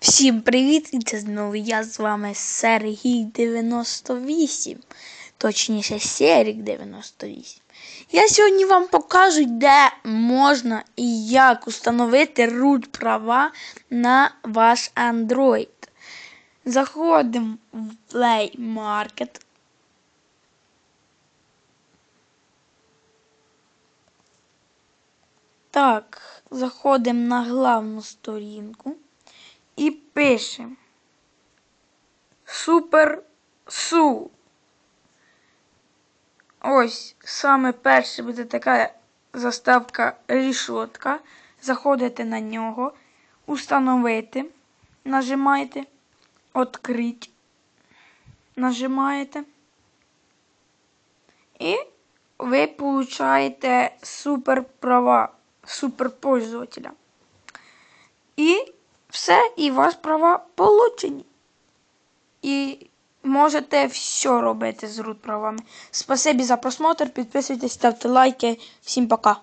Всім привіт! І це знову я з вами Сергій 98. Точніше, Серік 98. Я сьогодні вам покажу, де можна і як установити root права на ваш Android. Заходимо в Play Market. Так, заходимо на главну сторінку і пишемо Супер Су. Ось саме перше буде така заставка рішотка. Заходите на нього, установити, нажимаєте, Открить, нажимаєте. І ви получаєте супер права суперпользователя. Все, і вас права получені. І можете все робити з рут правами. Спасибі за просмотр. Підписуйтесь, ставте лайки. Всім пока.